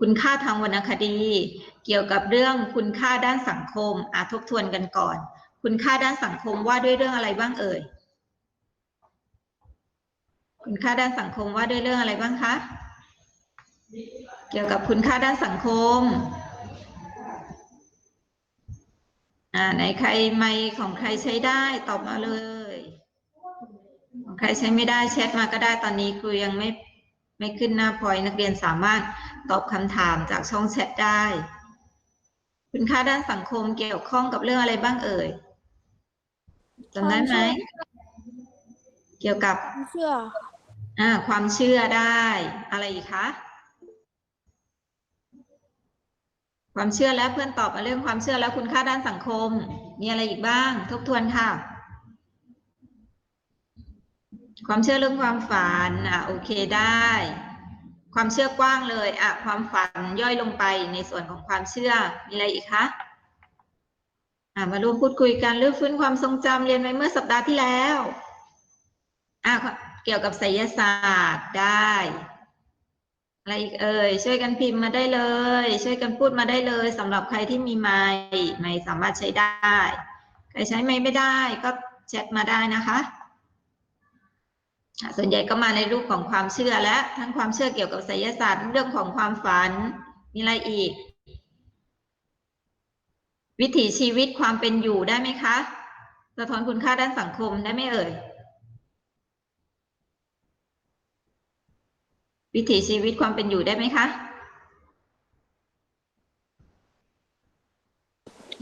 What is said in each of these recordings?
คุณค่าทางวรรณคดี เกี่ยวกับเรื่องคุณค่าด้านสังคมอาทบทวนกันก่อน คุณค่าด้านสังคมว่าด้วยเรื่องอะไรบ้างเอ่ย คุณค่าด้านสังคมว่าด้วยเรื่องอะไรบ้างคะ เกี่ยวกับคุณค่าด้านสังคม อ่าไหนใครไม่ของใครใช้ได้ตอบมาเลย ของใครใช้ไม่ได้แชทมาก็ได้ตอนนี้ครูยังไม่ ไม่ขึ้นหน้าพอยต์นักเรียนสามารถตอบคำถามจากช่องแชทได้ คุณค่าด้านสังคมเกี่ยวข้องกับเรื่องอะไรบ้างเอ่ยจำได้ไหม เกี่ยวกับเชื่ออ่าความเชื่อได้อะไรอีกคะความเชื่อแล้วเพื่อนตอบมาเรื่องความเชื่อแล้วคุณค่าด้านสังคม มีอะไรอีกบ้าง ทบทวนค่ะ ความเชื่อเรื่องความฝันอะโอเคได้ ความเชื่อกว้างเลยอะความฝันย่อยลงไปในส่วนของความเชื่อมีอะไรอีกคะอะมาร่วมพูดคุยกันเรื่องฟื้นความทรงจำเรียนไว้เมื่อสัปดาห์ที่แล้วอะเกี่ยวกับไสยศาสตร์ได้อะไรอีกเอ่ยช่วยกันพิมพ์มาได้เลย ช่วยกันพูดมาได้เลยสำหรับใครที่มีไมค์ไมค์สามารถใช้ได้ ใครใช้ไมค์ไม่ได้ก็แชทมาได้นะคะ ส่วนใหญ่ก็มาในรูปของความเชื่อและทั้งความเชื่อเกี่ยวกับไสยศาสตร์เรื่องของความฝันมีอะไรอีก วิถีชีวิตความเป็นอยู่ได้ไหมคะสะท้อนคุณค่าด้านสังคมได้ไหมเอ่ยวิถีชีวิตความเป็นอยู่ได้ไหมคะ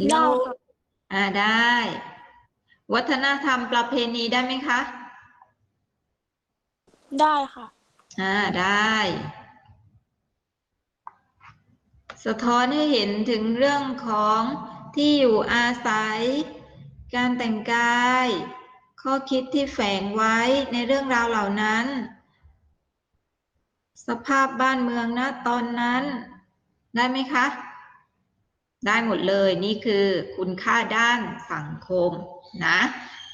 ได้โลกค่ะอ่าได้ วัฒนธรรมประเพณีได้ไหมคะ ได้ค่ะ อ่าได้ สะท้อนให้เห็นถึงเรื่องของที่อยู่อาศัย การแต่งกาย ข้อคิดที่แฝงไว้ในเรื่องราวเหล่านั้น สภาพบ้านเมืองนะตอนนั้น ได้ไหมคะ ได้หมดเลยนี่คือคุณค่าด้านสังคมนะ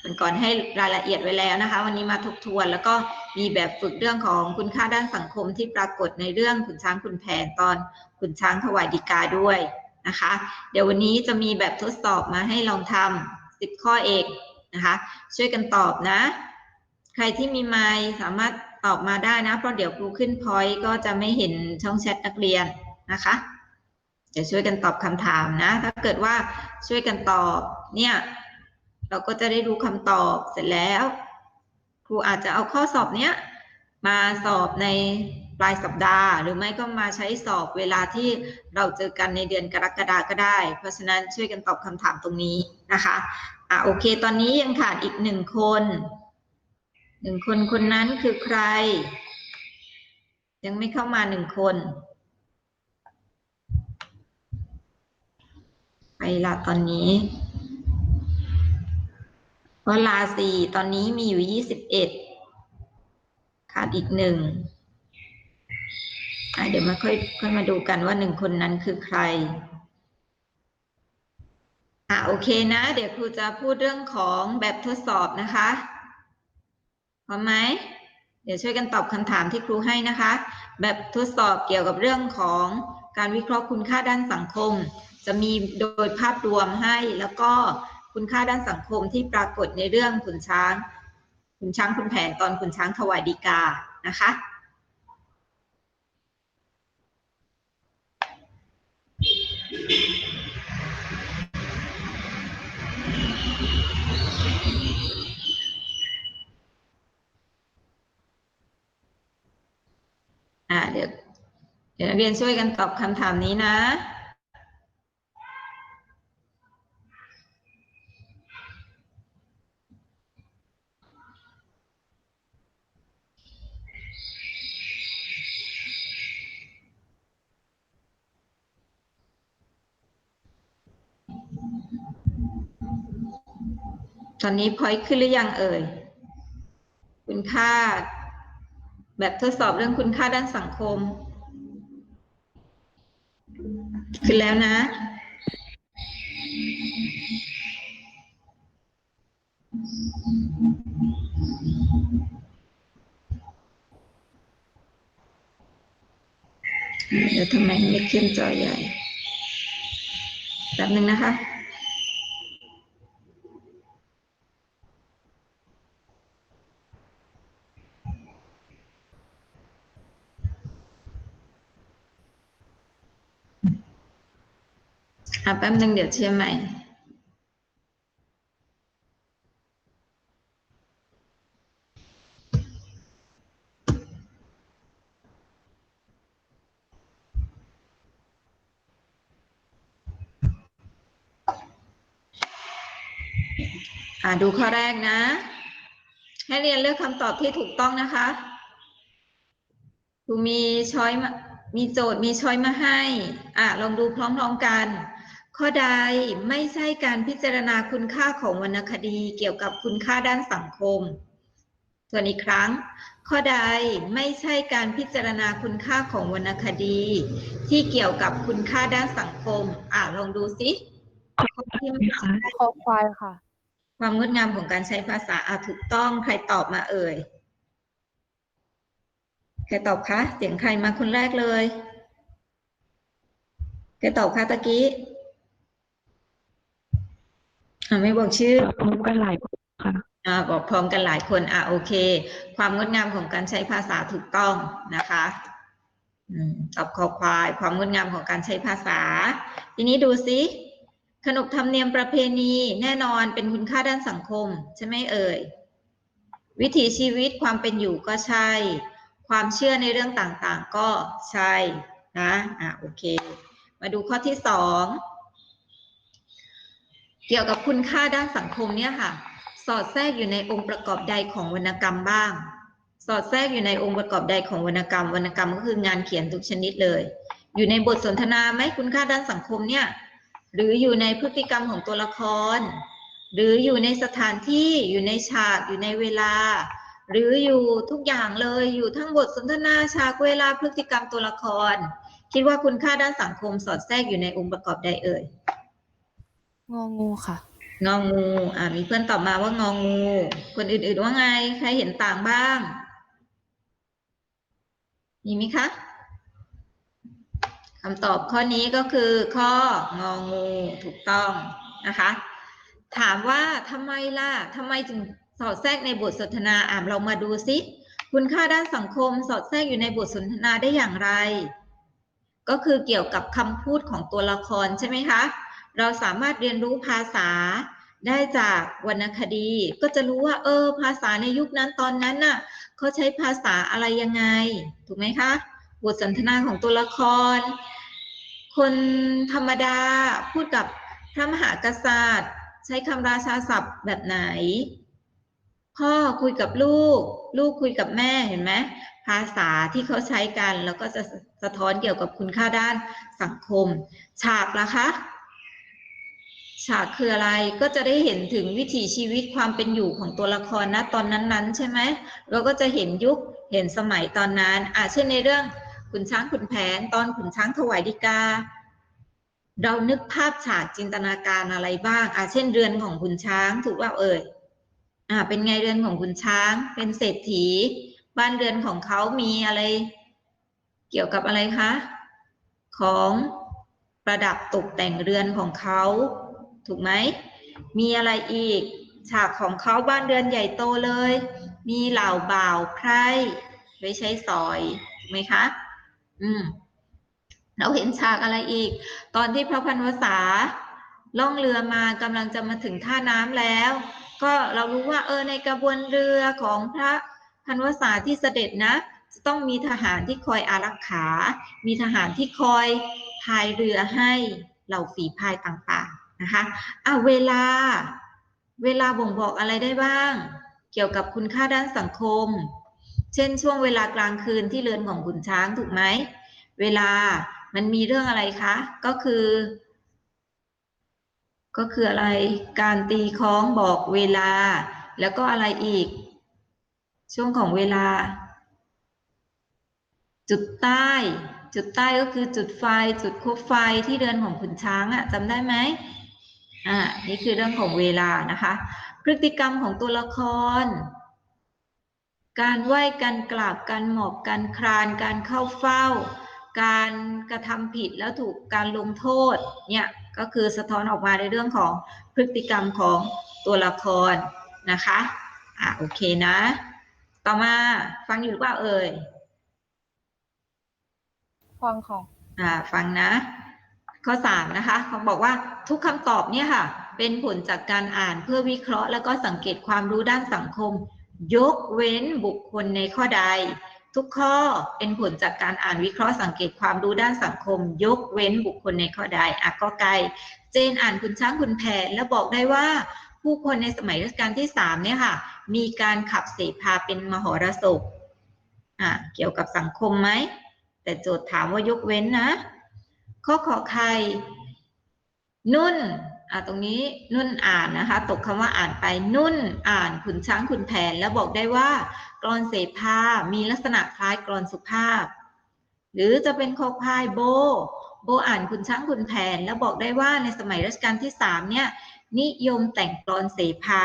มันก่อนให้รายละเอียดไว้แล้วนะคะ วันนี้มาทบทวนแล้วก็มีแบบฝึกเรื่องของคุณค่าด้านสังคมที่ปรากฏในเรื่องขุนช้างขุนแผนตอนขุนช้างถวายดีกาด้วยนะคะ เดี๋ยววันนี้จะมีแบบทดสอบมาให้ลองทำสิบข้อเอกนะคะ ช่วยกันตอบนะ ใครที่มีไมค์สามารถตอบมาได้นะ เพราะเดี๋ยวครูขึ้นพอยต์ก็จะไม่เห็นช่องแชทนักเรียนนะคะเดี๋ยวช่วยกันตอบคำถามนะ ถ้าเกิดว่าช่วยกันตอบเนี่ย เราก็จะได้รู้คำตอบเสร็จแล้ว ครูอาจจะเอาข้อสอบเนี้ยมาสอบในปลายสัปดาห์ หรือไม่ก็มาใช้สอบเวลาที่เราเจอกันในเดือนกรกฎาก็ได้ เพราะฉะนั้นช่วยกันตอบคำถามตรงนี้นะคะอะโอเค ตอนนี้ยังขาดอีกหนึ่งคนหนึ่งคนคนนั้นคือใคร ยังไม่เข้ามาหนึ่งคนไปละตอนนี้ เวลาสี่ตอนนี้มีอยู่ยี่สิบเอ็ดขาดอีกหนึ่งเดี๋ยวมาค่อยค่อยมาดูกันว่าหนึ่งคนนั้นคือใครอะโอเคนะ เดี๋ยวครูจะพูดเรื่องของแบบทดสอบนะคะพร้อมไหมเดี๋ยวช่วยกันตอบคำถามที่ครูให้นะคะ แบบทดสอบเกี่ยวกับเรื่องของการวิเคราะห์คุณค่าด้านสังคม จะมีโดยภาพรวมให้แล้วก็ คุณค่าด้านสังคมที่ปรากฏในเรื่องขุนช้าง ขุนช้างขุนแผนตอนขุนช้างถวายดีกานะคะอ่าเดี๋ยวเดี๋ยวนักเรียนช่วยกันตอบคำถามนี้นะ ตอนนี้พอยต์ขึ้นหรือยังเอ่ย คุณค่า แบบทดสอบเรื่องคุณค่าด้านสังคม ขึ้นแล้วนะ เดี๋ยวทำไมไม่ขึ้นจอใหญ่แป๊บหนึ่งนะคะ อะแป๊บหนึ่งเดี๋ยวเชื่อใหม่ อ่าดูข้อแรกนะ ให้เรียนเลือกคำตอบที่ถูกต้องนะคะครูมีช้อยมามีโจทย์มีช้อยมาให้ อะ ลองดูพร้อมๆกัน ข้อใดไม่ใช่การพิจารณาคุณค่าของวรรณคดีเกี่ยวกับคุณค่าด้านสังคม ส่วนอีกครั้ง ข้อใดไม่ใช่การพิจารณาคุณค่าของวรรณคดี ที่เกี่ยวกับคุณค่าด้านสังคม อะลองดูสิข้อที่ไม่ใช่คอควายค่ะ ความงดงามของการใช้ภาษาอาถูกต้องใครตอบมาเอ่ยใครตอบคะเสียงใครมาคนแรกเลยใครตอบคะตะกี้ อ่าไม่บอกชื่อ พร้อมกันหลายคนค่ะ อ่าบอกพร้อมกันหลายคนอะโอเค ความงดงามของการใช้ภาษาถูกต้องนะคะอืมตอบคอควาย ความงดงามของการใช้ภาษา ทีนี้ดูสิขนบธรรมเนียมประเพณีแน่นอนเป็นคุณค่าด้านสังคม ใช่ไหมเอ่ย วิถีชีวิตความเป็นอยู่ก็ใช่ ความเชื่อในเรื่องต่างๆก็ใช่นะอะโอเค มาดูข้อที่สอง เกี่ยวกับคุณค่าด้านสังคมเนี่ยค่ะ สอดแทรกอยู่ในองค์ประกอบใดของวรรณกรรมบ้าง สอดแทรกอยู่ในองค์ประกอบใดของวรรณกรรม วรรณกรรมก็คืองานเขียนทุกชนิดเลย อยู่ในบทสนทนาไหมคุณค่าด้านสังคมเนี่ย หรืออยู่ในพฤติกรรมของตัวละคร หรืออยู่ในสถานที่ อยู่ในฉาก อยู่ในเวลา หรืออยู่ทุกอย่างเลย อยู่ทั้งบทสนทนาฉากเวลาพฤติกรรมตัวละคร คิดว่าคุณค่าด้านสังคมสอดแทรกอยู่ในองค์ประกอบใดเอ่ย งองูค่ะ งองู อ่ามีเพื่อนตอบมาว่างองู คนอื่น ๆ ว่าไง ใครเห็นต่างบ้าง มีไหมคะคำตอบข้อนี้ก็คือ ข้ององูถูกต้องนะคะ ถามว่าทำไมล่ะทำไมถึงสอดแทรกในบทสนทนาอ่านเรามาดูซิคุณค่าด้านสังคมสอดแทรกอยู่ในบทสนทนาได้อย่างไร ก็คือเกี่ยวกับคำพูดของตัวละครใช่ไหมคะ เราสามารถเรียนรู้ภาษาได้จากวรรณคดี ก็จะรู้ว่าเออ ภาษาในยุคนั้นตอนนั้นน่ะเขาใช้ภาษาอะไรยังไง ถูกไหมคะ บทสนทนาของตัวละคร คนธรรมดาพูดกับพระมหากษัตริย์ ใช้คำราชาศัพท์แบบไหน พ่อคุยกับลูก ลูกคุยกับแม่เห็นไหมภาษาที่เขาใช้กันแล้วก็จะสะท้อนเกี่ยวกับคุณค่าด้านสังคม ฉากละคะ ฉากคืออะไรก็จะได้เห็นถึงวิถีชีวิตความเป็นอยู่ของตัวละครนะตอนนั้นๆ ใช่ไหมเราก็จะเห็นยุคเห็นสมัยตอนนั้นอะเช่นในเรื่องขุนช้างขุนแผน ตอนขุนช้างถวายดีกา เรานึกภาพฉากจินตนาการอะไรบ้างอะเช่นเรือนของขุนช้างถูกว่าเอ่ยอะเป็นไงเรือนของขุนช้าง เป็นเศรษฐี บ้านเรือนของเขามีอะไร เกี่ยวกับอะไรคะของประดับตกแต่งเรือนของเขา ถูกไหม มีอะไรอีก ฉากของเขาบ้านเรือนใหญ่โตเลย มีเหล่าบ่าวไพร่ไว้ใช้สอยถูกไหมคะ อืม เราเห็นฉากอะไรอีก ตอนที่พระพันวษาล่องเรือมากำลังจะมาถึงท่าน้ำแล้ว ก็เรารู้ว่าเออในกระบวนเรือของพระพันวษาที่เสด็จนะจะต้องมีทหารที่คอยอารักขา มีทหารที่คอยพายเรือให้เหล่าฝีพายต่างๆ นะคะอะเวลา เวลาบ่งบอกอะไรได้บ้าง เกี่ยวกับคุณค่าด้านสังคม เช่นช่วงเวลากลางคืนที่เรือนของขุนช้างถูกไหม เวลามันมีเรื่องอะไรคะ ก็คือ ก็คืออะไร การตีคล้องบอกเวลา แล้วก็อะไรอีก ช่วงของเวลา จุดใต้จุดใต้ก็คือจุดไฟจุดคบไฟที่เรือนของขุนช้างอะจำได้ไหม อ่า นี่คือเรื่องของเวลานะคะ พฤติกรรมของตัวละคร การไหว้การกราบ การหมอบการคลาน การเข้าเฝ้า การกระทำผิดแล้วถูกการลงโทษ เนี่ย ก็คือสะท้อนออกมาในเรื่องของพฤติกรรมของตัวละครนะคะ อะโอเคนะ ต่อมาฟังอยู่หรือเปล่าเอ่ย ฟังค่ะ อ่า ฟังนะ ข้อสามนะคะเขาบอกว่าทุกคำตอบเนี่ยค่ะ เป็นผลจากการอ่านเพื่อวิเคราะห์ แล้วก็สังเกตความรู้ด้านสังคม ยกเว้นบุคคลในข้อใด ทุกข้อเป็นผลจากการอ่านวิเคราะห์สังเกตความรู้ด้านสังคม ยกเว้นบุคคลในข้อใดอะก็ไกลเจนอ่านคุณช้างคุณแผนแล้วบอกได้ว่าผู้คนในสมัยรัชกาลที่สามเนี่ยค่ะ มีการขับเสพาเป็นมหรสพอะเกี่ยวกับสังคมไหม แต่โจทย์ถามว่ายกเว้นนะ ข้อขอไข่นุ่นอะตรงนี้นุ่นอ่านนะคะ ตกคำว่าอ่านไปนุ่นอ่านขุนช้างขุนแผน แล้วบอกได้ว่ากรอนเสพามีลักษณะคล้ายกรอนสุภาพ หรือจะเป็นคอควายโบ โบอ่านขุนช้างขุนแผน แล้วบอกได้ว่าในสมัยรัชกาลที่สามเนี่ยนิยมแต่งกลอนเสภา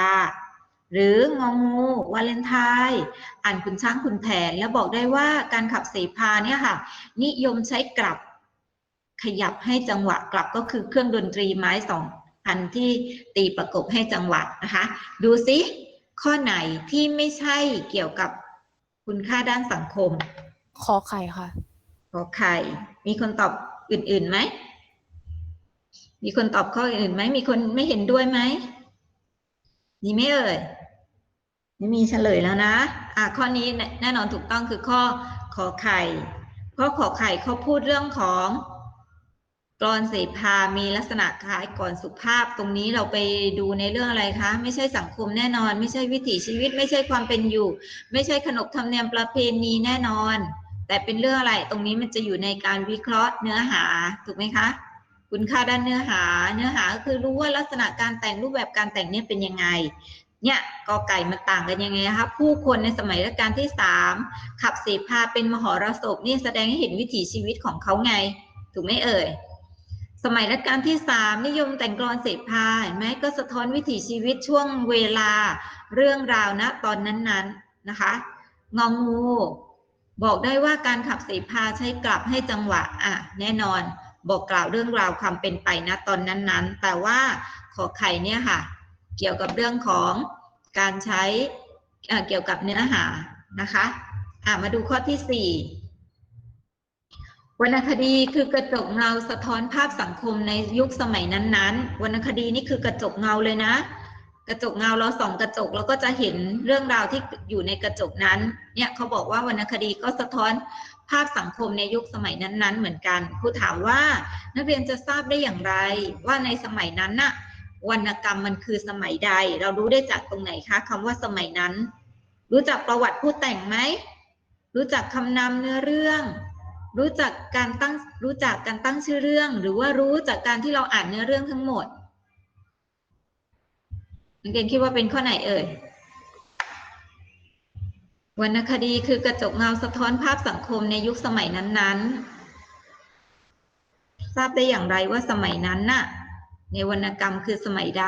หรืององูวาเลนไทน์อ่านขุนช้างขุนแผน แล้วบอกได้ว่าการขับเสภาเนี่ยค่ะ นิยมใช้กลับ ขยับให้จังหวะกลับก็คือเครื่องดนตรีไม้สองอันที่ตีประกบให้จังหวะนะคะ ดูซิข้อไหนที่ไม่ใช่เกี่ยวกับคุณค่าด้านสังคม ขอไข่ค่ะ ขอไข่ มีคนตอบอื่นๆไหม มีคนตอบข้ออื่นไหม มีคนไม่เห็นด้วยไหมมีไหมเอ่ยไม่มีเฉลยแล้วนะ อะข้อนี้แน่แน่นอนถูกต้องคือข้อขอไข่ข้อขอไข่เขาพูดเรื่องของ กรอนเสพามีลักษณะคล้ายกรอนสุภาพ ตรงนี้เราไปดูในเรื่องอะไรคะ ไม่ใช่สังคมแน่นอน ไม่ใช่วิถีชีวิต ไม่ใช่ความเป็นอยู่ ไม่ใช่ขนบธรรมเนียมประเพณีแน่นอน แต่เป็นเรื่องอะไร ตรงนี้มันจะอยู่ในการวิเคราะห์เนื้อหาถูกไหมคะ คุณค่าด้านเนื้อหา เนื้อหาก็คือรู้ว่าลักษณะการแต่งรูปแบบการแต่งเนี่ยเป็นยังไงเนี่ยกอไก่มันต่างกันยังไงคะผู้คนในสมัยรัชกาลที่สามขับเสพาเป็นมหรสพนี่แสดงให้เห็นวิถีชีวิตของเขาไง ถูกไหมเอ่ย สมัยรัชกาลที่สามนิยมแต่งกลอนเสพาเห็นไหมก็สะท้อนวิถีชีวิตช่วงเวลาเรื่องราวณตอนนั้นๆนะคะงองู บอกได้ว่าการขับเสพาใช้กลับให้จังหวะอะแน่นอนบอกกล่าวเรื่องราวความเป็นไปณตอนนั้นๆ แต่ว่าขอไข่เนี่ยค่ะ เกี่ยวกับเรื่องของการใช้เอ่อเกี่ยวกับเนื้อหานะคะอะมาดูข้อที่สี่ วรรณคดีคือกระจกเงาสะท้อนภาพสังคมในยุคสมัยนั้นๆ วรรณคดีนี่คือกระจกเงาเลยนะ กระจกเงาเราส่องกระจกแล้วก็จะเห็นเรื่องราวที่อยู่ในกระจกนั้น เนี่ยเขาบอกว่าวรรณคดีก็สะท้อนภาพสังคมในยุคสมัยนั้น ๆ เหมือนกันครูถามว่านักเรียนจะทราบได้อย่างไร ว่าในสมัยนั้นน่ะวรรณกรรมมันคือสมัยใด เรารู้ได้จากตรงไหนคะคำว่าสมัยนั้น รู้จักประวัติผู้แต่งไหมรู้จักคำนำเนื้อเรื่อง รู้จักการตั้งรู้จักการตั้งชื่อเรื่อง หรือว่ารู้จากการที่เราอ่านเนื้อเรื่องทั้งหมดนักเรียนคิดว่าเป็นข้อไหนเอ่ยวรรณคดีคือกระจกเงาสะท้อนภาพสังคมในยุคสมัยนั้น ๆ ทราบได้อย่างไรว่าสมัยนั้นน่ะ ในวรรณกรรมคือสมัยใด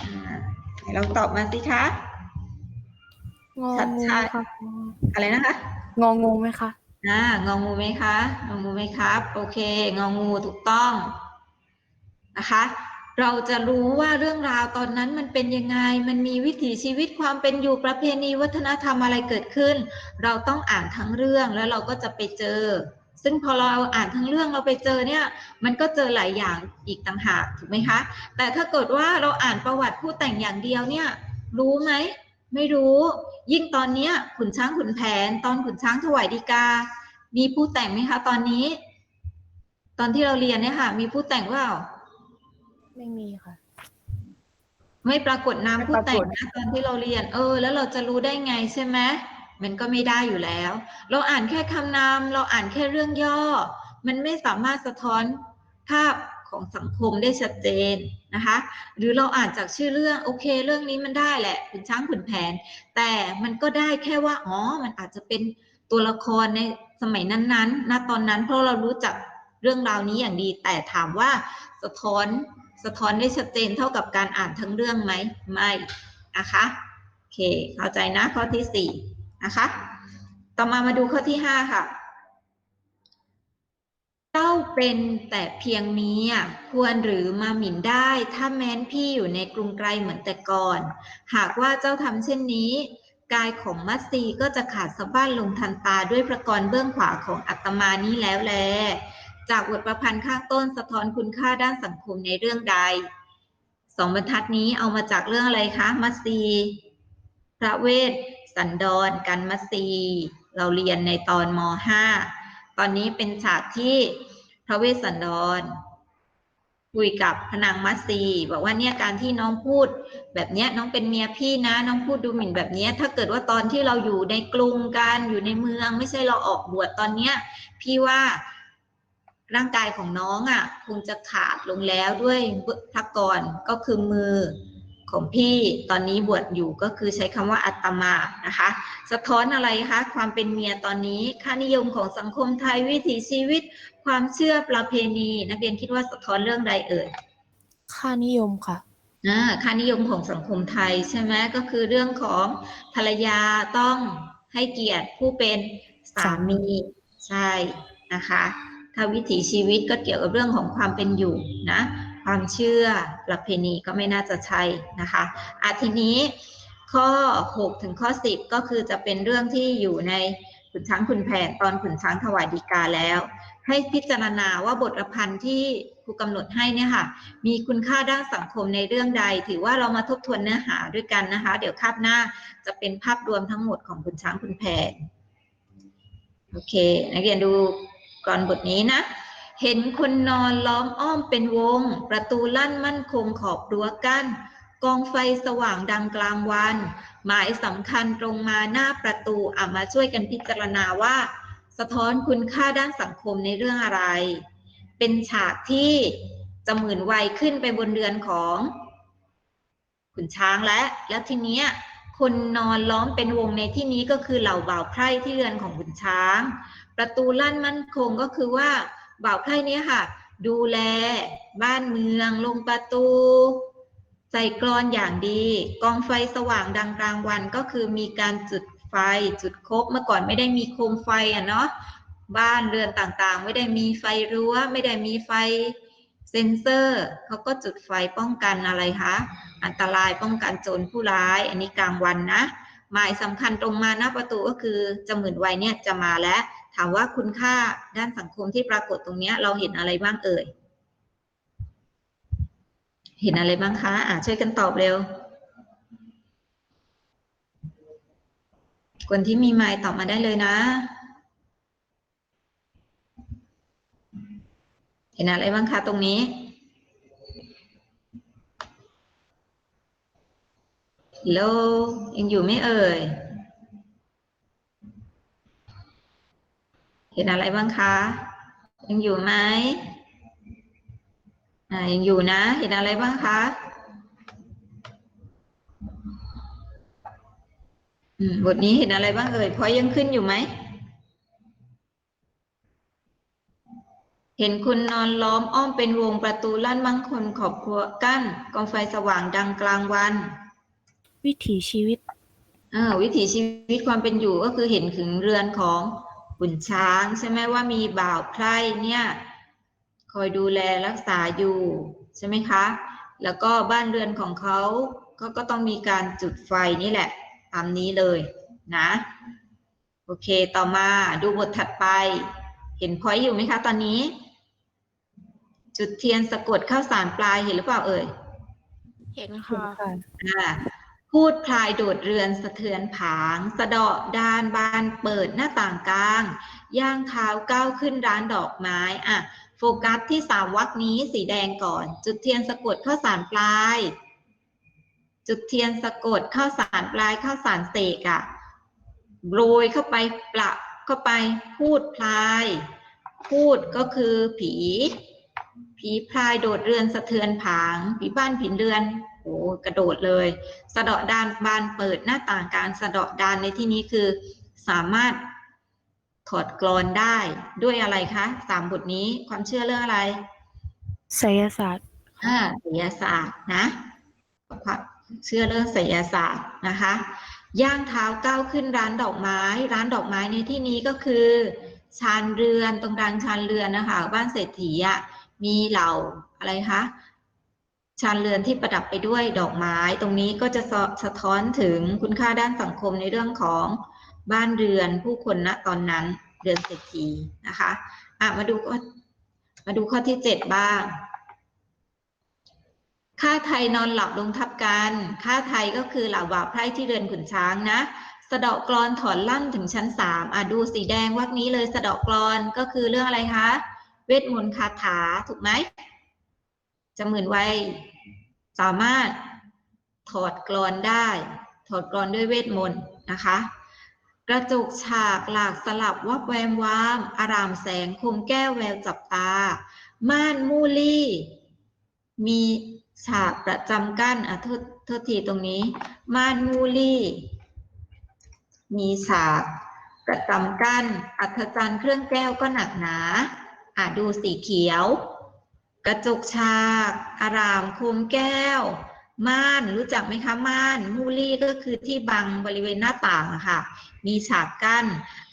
อ่าไหนลองตอบมาสิคะ งองูชัดค่ะอะไรนะคะ งองูไหมคะ อ่างองูไหมคะ งองูไหมครับ โอเค งองูถูกต้องนะคะ เราจะรู้ว่าเรื่องราวตอนนั้นมันเป็นยังไง มันมีวิถีชีวิตความเป็นอยู่ประเพณีวัฒนธรรมอะไรเกิดขึ้น เราต้องอ่านทั้งเรื่องแล้วเราก็จะไปเจอ ซึ่งพอเราอ่านทั้งเรื่องเราไปเจอเนี่ย มันก็เจอหลายอย่างอีกต่างหากถูกไหมคะ แต่ถ้าเกิดว่าเราอ่านประวัติผู้แต่งอย่างเดียวเนี่ย รู้ไหม ไม่รู้ ยิ่งตอนเนี้ยขุนช้างขุนแผน ตอนขุนช้างถวายดีกา มีผู้แต่งไหมคะ ตอนนี้ ตอนที่เราเรียนเนี่ยค่ะ มีผู้แต่งว่าไม่มีค่ะ ไม่ปรากฏนามไม่ผู้ปรากฏแต่งนะตอนที่เราเรียน เออ แล้วเราจะรู้ได้ไงใช่ไหมมันก็ไม่ได้อยู่แล้ว เราอ่านแค่คำนาม เราอ่านแค่เรื่องย่อ มันไม่สามารถสะท้อนภาพ ของสังคมได้ชัดเจนนะคะ หรือเราอ่านจากชื่อเรื่องโอเค เรื่องนี้มันได้แหละขุนช้างขุนแผน แต่มันก็ได้แค่ว่าอ๋อมันอาจจะเป็นตัวละครในสมัยนั้นๆณตอนนั้นเพราะเรารู้จักเรื่องราวนี้อย่างดี แต่ถามว่าสะท้อนสะท้อนได้ชัดเจนเท่ากับการอ่านทั้งเรื่องไหมไม่นะคะโอเค เข้าใจนะข้อที่สี่นะคะ ต่อมามาดูข้อที่ห้าค่ะ เจ้าเป็นแต่เพียงนี้อะควรหรือมาหมิ่นได้ ถ้าแม้นพี่อยู่ในกรุงไกลเหมือนแต่ก่อน หากว่าเจ้าทำเช่นนี้ กายของมัตสีก็จะขาดสะบั้นลงทันตาด้วยประกรณ์เบื้องขวาของอัตมานี้แล้วแล จากบทประพันธ์ข้างต้นสะท้อนคุณค่าด้านสังคมในเรื่องใดสองบรรทัดนี้เอามาจากเรื่องอะไรคะมัตสีพระเวสสันดรกันมัตสีเราเรียนในตอนม .5 ตอนนี้เป็นฉากที่พระเวสสันดร คุยกับพนางมัตสีบอกว่าเนี่ยการที่น้องพูด แบบเนี้ยน้องเป็นเมียพี่นะ น้องพูดดูหมิ่นแบบเนี้ย ถ้าเกิดว่าตอนที่เราอยู่ในกรุงกันอยู่ในเมือง ไม่ใช่เราออกบวชตอนเนี้ย พี่ว่าร่างกายของน้องอะ คงจะขาดลงแล้วด้วยพระกรก็คือมือ ของพี่ตอนนี้บวชอยู่ก็คือใช้คำว่าอัตมานะคะ สะท้อนอะไรคะความเป็นเมียตอนนี้ค่านิยมของสังคมไทยวิถีชีวิต ความเชื่อประเพณี นักเรียนคิดว่าสะท้อนเรื่องใดเอ่ยค่านิยมค่ะอ่าค่านิยมของสังคมไทยใช่ไหมก็คือเรื่องของภรรยาต้องให้เกียรติผู้เป็นสามีใช่นะคะถ้าวิถีชีวิตก็เกี่ยวกับเรื่องของความเป็นอยู่นะ ความเชื่อประเพณีก็ไม่น่าจะใช่นะคะอาทีนี้ข้อ 6 ถึงข้อ 10 ก็คือจะเป็นเรื่องที่อยู่ในขุนช้างขุนแผนตอนขุนช้างถวายดีกาแล้ว ให้พิจารณาว่าบทประพันธ์ที่ครูกำหนดให้เนี่ยค่ะ มีคุณค่าด้านสังคมในเรื่องใด ถือว่าเรามาทบทวนเนื้อหาด้วยกันนะคะ เดี๋ยวคาบหน้าจะเป็นภาพรวมทั้งหมดของคุณช้างคุณแผนโอเค นักเรียนดูก่อนบทนี้นะ เห็นคนนอนล้อมอ้อมเป็นวง ประตูลั่นมั่นคงขอบรั้วกั้นกองไฟสว่างดังกลางวัน หมายสำคัญตรงมาหน้าประตูอะมาช่วยกันพิจารณาว่า สะท้อนคุณค่าด้านสังคมในเรื่องอะไร เป็นฉากที่จะหมื่นวัยขึ้นไปบนเรือนของขุนช้างและ แล้วทีเนี้ยคนนอนล้อมเป็นวงในที่นี้ก็คือเหล่าบ่าวไพร่ที่เรือนของขุนช้าง ประตูลั่นมั่นคงก็คือว่า บ่าวไพร่เนี้ยค่ะ ดูแลบ้านเมือง ลงประตู ใส่กรอนอย่างดี กองไฟสว่างดังกลางวันก็คือมีการจุดไฟจุดคบเมื่อก่อนไม่ได้มีโคมไฟอะเนาะบ้านเรือนต่างๆ ไม่ได้มีไฟรั้ว ไม่ได้มีไฟเซ็นเซอร์เขาก็จุดไฟป้องกันอะไรคะอันตรายป้องกันโจรผู้ร้าย อันนี้กลางวันนะหมายสำคัญตรงมาหน้าประตูก็คือจะหมื่นวัยเนี่ยจะมาแล้ว ถามว่าคุณค่าด้านสังคมที่ปรากฏตรงนี้เราเห็นอะไรบ้างเอ่ย เห็นอะไรบ้างคะอ่าช่วยกันตอบเร็ว คนที่มีไมค์ตอบมาได้เลยนะ เห็นอะไรบ้างคะตรงนี้ฮัลโหลยังอยู่ไม่เอ่ย เห็นอะไรบ้างคะ ยังอยู่ไหมอ่ายังอยู่นะ เห็นอะไรบ้างคะอืมบทนี้เห็นอะไรบ้างเอ่ยพอยยังขึ้นอยู่ไหม เห็นคุณนอนล้อมอ้อมเป็นวงประตูลั่นมั่งคนขอบครัวกั้นกองไฟสว่างดังกลางวัน วิถีชีวิตเออวิถีชีวิตความเป็นอยู่ก็คือเห็นถึงเรือนของ ขุนช้างใช่ไหมว่ามีบ่าวไพร่เนี่ยคอยดูแลรักษาอยู่ ใช่ไหมคะ แล้วก็บ้านเรือนของเขาก็ก็ต้องมีการจุดไฟนี่แหละตามนี้เลยนะ โอเคต่อมาดูบทถัดไป เห็นพอยต์อยู่ไหมคะ ตอนนี้ จุดเทียนสะกดข้าวสารปลายเห็นหรือเปล่าเอ่ย เห็นเห็นค่ะค่ะอ่า พูดพลายโดดเรือนสะเทือนผาง สะเดาะดานบานเปิดหน้าต่างกลาง ย่างเท้าก้าวขึ้นร้านดอกไม้อะโฟกัสที่สามวักนี้สีแดงก่อน จุดเทียนสะกดข้าสารปลาย จุดเทียนสะกดข้าสารปลายข้าสารเสกอะโรยเข้าไปปละเข้าไปพูดพลาย พูดก็คือผี ผีพลายโดดเรือนสะเทือนผาง ผีบ้านผีเรือน กระโดดเลย สะเดาะดานบานเปิดหน้าต่างการสะเดาะดานในที่นี้คือ สามารถถอดกรอนได้ด้วยอะไรคะสามบทนี้ความเชื่อเรื่องอะไรไสยศาสตร์อ่าศิลศาสตร์นะความเชื่อเรื่องศิลศาสตร์นะคะ ย่างเท้าก้าวขึ้นร้านดอกไม้ ร้านดอกไม้ในที่นี้ก็คือชานเรือนตรงกลางชานเรือนนะคะ บ้านเศรษฐีอะมีเหล่าอะไรคะ ชานเรือนที่ประดับไปด้วยดอกไม้ ตรงนี้ก็จะสะสะท้อนถึงคุณค่าด้านสังคมในเรื่องของบ้านเรือนผู้คนณตอนนั้นเรือนเศรษฐีนะคะอะมาดูมาดูข้อที่เจ็ดบ้าง ค่าไทยนอนหลับลงทับกัน ค่าไทยก็คือเหล่าบ่าวไพร่ที่เรือนขุนช้างนะสะเดาะกรอนถอนล่ำถึงชั้นสามอะดูสีแดงวักนี้เลยสะเดาะกรอนก็คือเรื่องอะไรคะ เวทมนต์คาถาถูกไหม จะหมื่นไวยสามารถถอดกรอนได้ ถอดกรอนด้วยเวทมนต์นะคะ กระจกฉากหลากสลับวับแวมวาม อารามแสงคมแก้วแววจับตา ม่านมูลี่ มีฉากประจำกั้นอะโทษโทษทีตรงนี้ ม่านมูลี่ มีฉากประจำกั้น อัศจรรย์เครื่องแก้วก็หนักหนา อะดูสีเขียว กระจกฉากอารามคมแก้ว ม่านรู้จักไหมคะม่านมูลี่ก็คือที่บังบริเวณหน้าต่างอะค่ะ มีฉากกั้น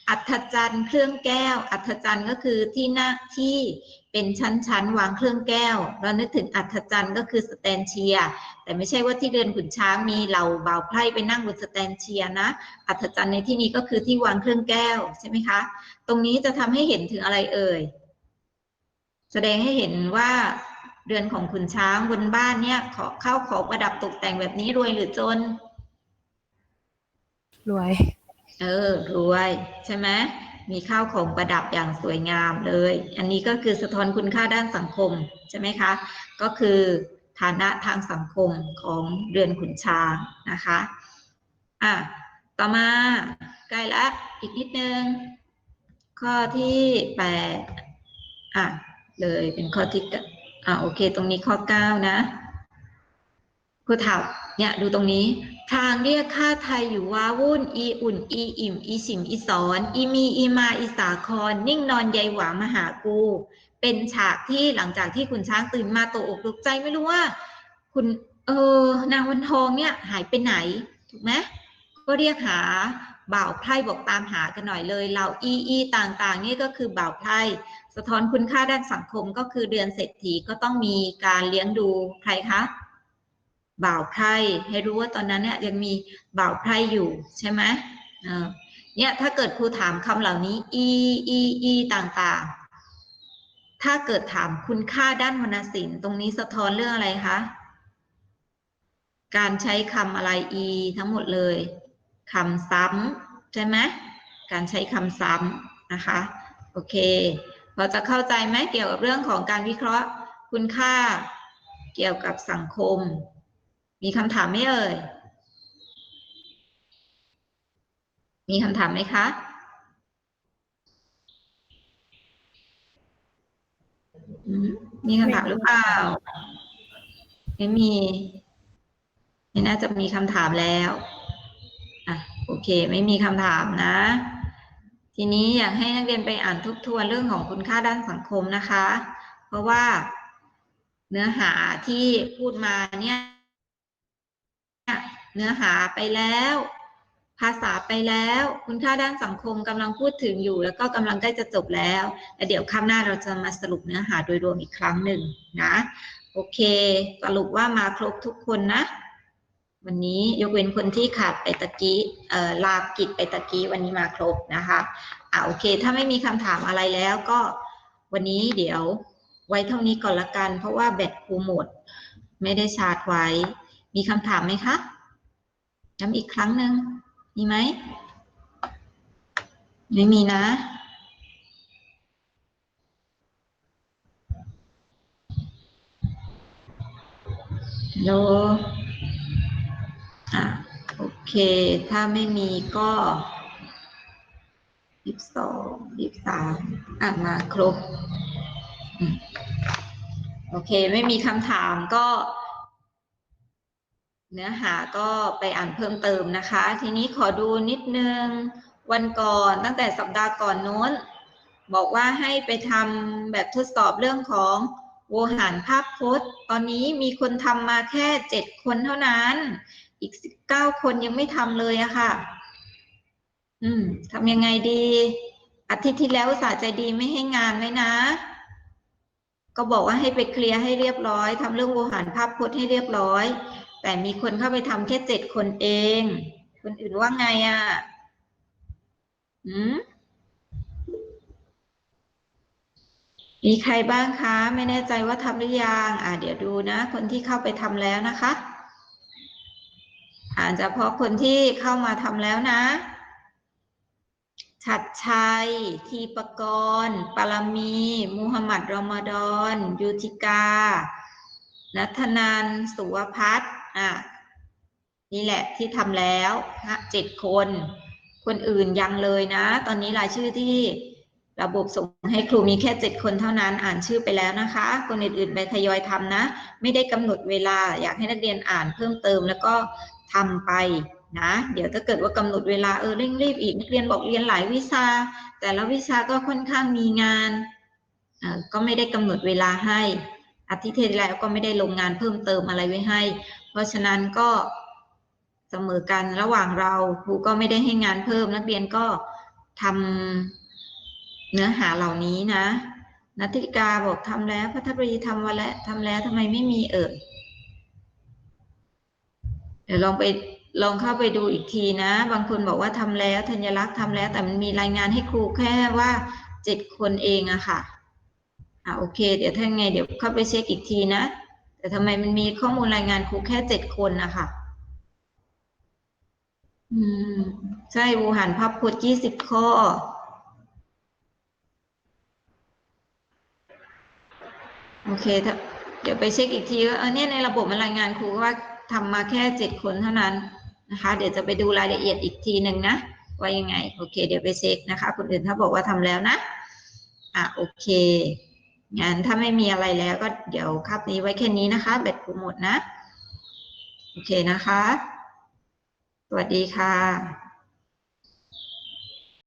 อัศจรรย์เครื่องแก้ว อัศจรรย์ก็คือที่หน้าที่เป็นชั้นๆวางเครื่องแก้ว เรานึกถึงอัศจรรย์ก็คือสแตนเชีย แต่ไม่ใช่ว่าที่เรือนขุนช้างมีเหล่าบ่าวไพร่ไปนั่งบนสแตนเชียนะ อัศจรรย์ในที่นี้ก็คือที่วางเครื่องแก้วใช่ไหมคะ ตรงนี้จะทำให้เห็นถึงอะไรเอ่ย แสดงให้เห็นว่าเรือนของขุนช้างบนบ้านเนี่ยขอเข้าของประดับตกแต่งแบบนี้รวยหรือจน รวย เออ รวยใช่ไหมมีข้าวของประดับอย่างสวยงามเลย อันนี้ก็คือสะท้อนคุณค่าด้านสังคมใช่ไหมคะ ก็คือฐานะทางสังคมของเรือนขุนช้างนะคะ อะ ต่อมาใกล้ละอีกนิดนึง ข้อที่แปดอะ เลยเป็นข้อที่อะโอเค ตรงนี้ข้อเก้านะครูถามเนี่ยดูตรงนี้ ทางเรียกค่าไทยอยู่ว้าวุ่นอีอุ่นอีอิ่ม อีฉิมอีสอนอีมีอีมาอีสาคร นิ่งนอนใยหวามหากู เป็นฉากที่หลังจากที่คุณช้างตื่นมาตกอกตกใจไม่รู้ว่า คุณเออนางวันทองเนี่ยหายไปไหน ถูกไหมก็เรียกหา บ่าวไพร่บอกตามหากันหน่อยเลยเหล่าอีอีต่างๆ นี่ก็คือบ่าวไพร่สะท้อนคุณค่าด้านสังคมก็คือเดือนเศรษฐีก็ต้องมีการเลี้ยงดูใครคะบ่าวไพร่ให้รู้ว่าตอนนั้นเนี่ยยังมีบ่าวไพร่อยู่ใช่ไหมเออเนี่ยถ้าเกิดครูถามคำเหล่านี้ อีอีอีต่างๆ ถ้าเกิดถามคุณค่าด้านวรรณศิลป์ตรงนี้สะท้อนเรื่องอะไรคะการใช้คำอะไรอีทั้งหมดเลย คำซ้ำใช่ไหมการใช้คำซ้ำนะคะ โอเคเราจะเข้าใจไหมเกี่ยวกับเรื่องของการวิเคราะห์คุณค่า เกี่ยวกับสังคม มีคำถามไหมเอ่ย มีคำถามไหมคะมีคำถามหรือเปล่า ไม่มี ไม่น่าจะมีคำถามแล้ว โอเค ไม่มีคำถามนะ ทีนี้อยากให้นักเรียนไปอ่านทบทวนเรื่องของคุณค่าด้านสังคมนะคะ เพราะว่าเนื้อหาที่พูดมาเนี่ยเนื้อหาไปแล้ว ภาษาไปแล้ว คุณค่าด้านสังคมกำลังพูดถึงอยู่ แล้วก็กำลังใกล้จะจบแล้วแล้วเดี๋ยวข้ามหน้าเราจะมาสรุปเนื้อหาโดยรวมอีกครั้งหนึ่งนะ โอเค สรุปว่ามาครบทุกคนนะ วันนี้ยกเว้นคนที่ขาดไปตะกี้ลากิจไปตะกี้วันนี้มาครบนะคะอ่าโอเค ถ้าไม่มีคำถามอะไรแล้วก็วันนี้เดี๋ยวไว้เท่านี้ก่อนละกัน เพราะว่าแบตครูหมด ไม่ได้ชาร์จไว้ มีคำถามไหมคะย้ำอีกครั้งหนึ่งมีไหมไม่มีนะฮัลโหล อะโอเค ถ้าไม่มีก็ยี่สิบสองยี่สิบสามอะมาครบโอเค ไม่มีคำถามก็ เนื้อหาก็ไปอ่านเพิ่มเติมนะคะ ทีนี้ขอดูนิดนึงวันก่อนตั้งแต่สัปดาห์ก่อนโน้น บอกว่าให้ไปทำแบบทดสอบเรื่องของโวหารภาพพจน์ ตอนนี้มีคนทำมาแค่เจ็ดคนเท่านั้น อีกสิบเก้าคนยังไม่ทำเลยอะค่ะ อืมทำยังไงดี อาทิตย์ที่แล้วสาห์ใจดีไม่ให้งานไว้นะ ก็บอกว่าให้ไปเคลียร์ให้เรียบร้อยทำเรื่องโวหารภาพพจน์ให้เรียบร้อย แต่มีคนเข้าไปทำแค่เจ็ดคนเอง คนอื่นว่าไงอะอืมมีใครบ้างคะ ไม่แน่ใจว่าทำหรือยัง อ่าเดี๋ยวดูนะ คนที่เข้าไปทำแล้วนะคะ อ่านเฉพาะคนที่เข้ามาทำแล้วนะชัดชัย ทีปกรณ์ปารมี มูฮัมหมัดรอมฎอน ยูทิกา นัทนันสุวพัฒน์อะ นี่แหละที่ทำแล้วฮะเจ็ดคน คนอื่นยังเลยนะ ตอนนี้รายชื่อที่ระบบส่งให้ครูมีแค่เจ็ดคนเท่านั้น อ่านชื่อไปแล้วนะคะ คนอื่นๆไปทยอยทำนะ ไม่ได้กำหนดเวลา อยากให้นักเรียนอ่านเพิ่มเติม แล้วก็ ทำไปนะ เดี๋ยวถ้าเกิดว่ากำหนดเวลาเออเร่งรีบอีกนักเรียนบอกเรียนหลายวิชา แต่ละวิชาก็ค่อนข้างมีงานก็ไม่ได้กำหนดเวลาให้อาทิตย์ที่แล้วก็ไม่ได้ลงงานเพิ่มเติมอะไรไว้ให้ เพราะฉะนั้นก็เสมอกันระหว่างเราครูก็ไม่ได้ให้งานเพิ่ม นักเรียนก็ทำเนื้อหาเหล่านี้นะนัทธิกาบอกทำแล้วพัทรีทำมาแล้วทำแล้วทำไมไม่มีเอ่ย เดี๋ยวลองไปลองเข้าไปดูอีกทีนะ บางคนบอกว่าทำแล้วธัญลักษณ์ทำแล้ว แต่มันมีรายงานให้ครูแค่ว่าเจ็ดคนเองอะค่ะอ่าโอเค เดี๋ยวถ้าไงเดี๋ยวเข้าไปเช็คอีกทีนะ แต่ทำไมมันมีข้อมูลรายงานครูแค่เจ็ดคนนะคะอืม ใช่วูหันภาพพจน์ยี่สิบข้อโอเคถ้าเดี๋ยวไปเช็คอีกทีว่าเออเนี่ยในระบบมันรายงานครูว่า ทำมาแค่เจ็ดคนเท่านั้นนะคะ เดี๋ยวจะไปดูรายละเอียดอีกทีหนึ่งนะว่ายังไง โอเค เดี๋ยวไปเช็คนะคะคนอื่นถ้าบอกว่าทำแล้วนะอะโอเคงั้นถ้าไม่มีอะไรแล้วก็เดี๋ยวคาบนี้ไว้แค่นี้นะคะเบ็ดกูหมดนะ โอเคนะคะ สวัสดีค่ะ